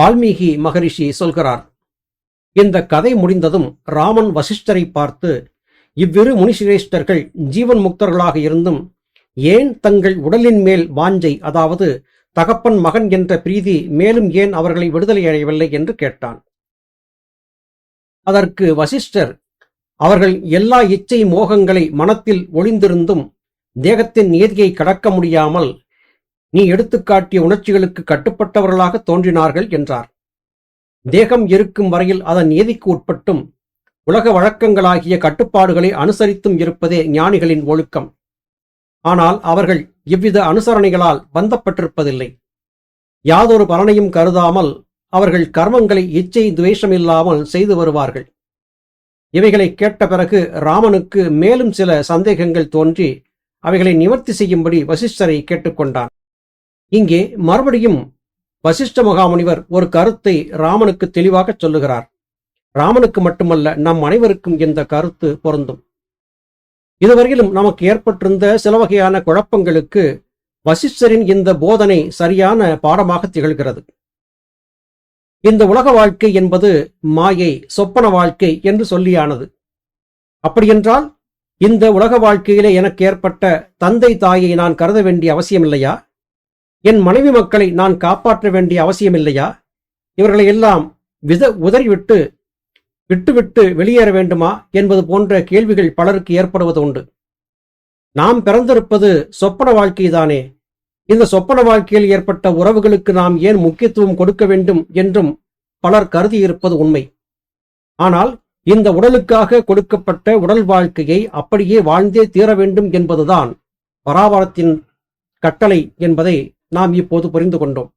வால்மீகி மகரிஷி சொல்கிறார் இந்த கதை முடிந்ததும் ராமன் வசிஷ்டரை பார்த்து இவ்விரு முனிசிரேஷ்டர்கள் ஜீவன் முக்தர்களாக இருந்தும் ஏன் தங்கள் உடலின் மேல் வாஞ்சை அதாவது தகப்பன் மகன் என்ற பிரீதி மேலும் ஏன் அவர்களை விடுதலை அடையவில்லை என்று கேட்டான். அதற்கு வசிஷ்டர் அவர்கள் எல்லா இச்சை மோகங்களை மனத்தில் ஒளிந்திருந்தும் தேகத்தின் நியதியை கடக்க முடியாமல் நீ எடுத்துக்காட்டிய உணர்ச்சிகளுக்கு கட்டுப்பட்டவர்களாக தோன்றினார்கள் என்றார். தேகம் இருக்கும் வரையில் அதன் நீதிக்கு உட்பட்டும் உலக வழக்கங்களாகிய கட்டுப்பாடுகளை அனுசரித்தும் இருப்பதே ஞானிகளின் ஒழுக்கம். ஆனால் அவர்கள் இவ்வித அனுசரணைகளால் பந்தப்பட்டிருப்பதில்லை. யாதொரு பலனையும் கருதாமல் அவர்கள் கர்மங்களை இச்சை துவேஷமில்லாமல் செய்து வருவார்கள். இவைகளை கேட்ட பிறகு ராமனுக்கு மேலும் சில சந்தேகங்கள் தோன்றி அவைகளை நிவர்த்தி செய்யும்படி வசிஷ்டரை கேட்டுக்கொண்டான். இங்கே மறுபடியும் வசிஷ்ட மகாமுனிவர் ஒரு கருத்தை ராமனுக்கு தெளிவாக சொல்லுகிறார். ராமனுக்கு மட்டுமல்ல நம் அனைவருக்கும் இந்த கருத்து பொருந்தும். இதுவரையிலும் நமக்கு ஏற்பட்டிருந்த சில வகையான குழப்பங்களுக்கு வசிஷ்டரின் இந்த போதனை சரியான பாடமாக திகழ்கிறது. இந்த உலக வாழ்க்கை என்பது மாயை சொப்பன வாழ்க்கை என்று சொல்லியானது. அப்படியென்றால் இந்த உலக வாழ்க்கையிலே எனக்கு ஏற்பட்ட தந்தை தாயை நான் கருத வேண்டிய அவசியமில்லையா? என் மனைவி மக்களை நான் காப்பாற்ற வேண்டிய அவசியமில்லையா? இவர்களை எல்லாம் வித உதறிவிட்டு விட்டுவிட்டு வெளியேற வேண்டுமா? என்பது போன்ற கேள்விகள் பலருக்கு ஏற்படுவது உண்டு. நாம் பிறந்திருப்பது சொப்பன வாழ்க்கைதானே இந்த சொப்பன வாழ்க்கையில் ஏற்பட்ட உறவுகளுக்கு நாம் ஏன் முக்கியத்துவம் கொடுக்க வேண்டும் என்றும் பலர் கருதியிருப்பது உண்மை. ஆனால் இந்த உடலுக்காக கொடுக்கப்பட்ட உடல் வாழ்க்கையை அப்படியே வாழ்ந்தே தீர வேண்டும் என்பதுதான் பராபரத்தின் கட்டளை என்பதை நாம் இப்போது புரிந்து கொண்டோம்.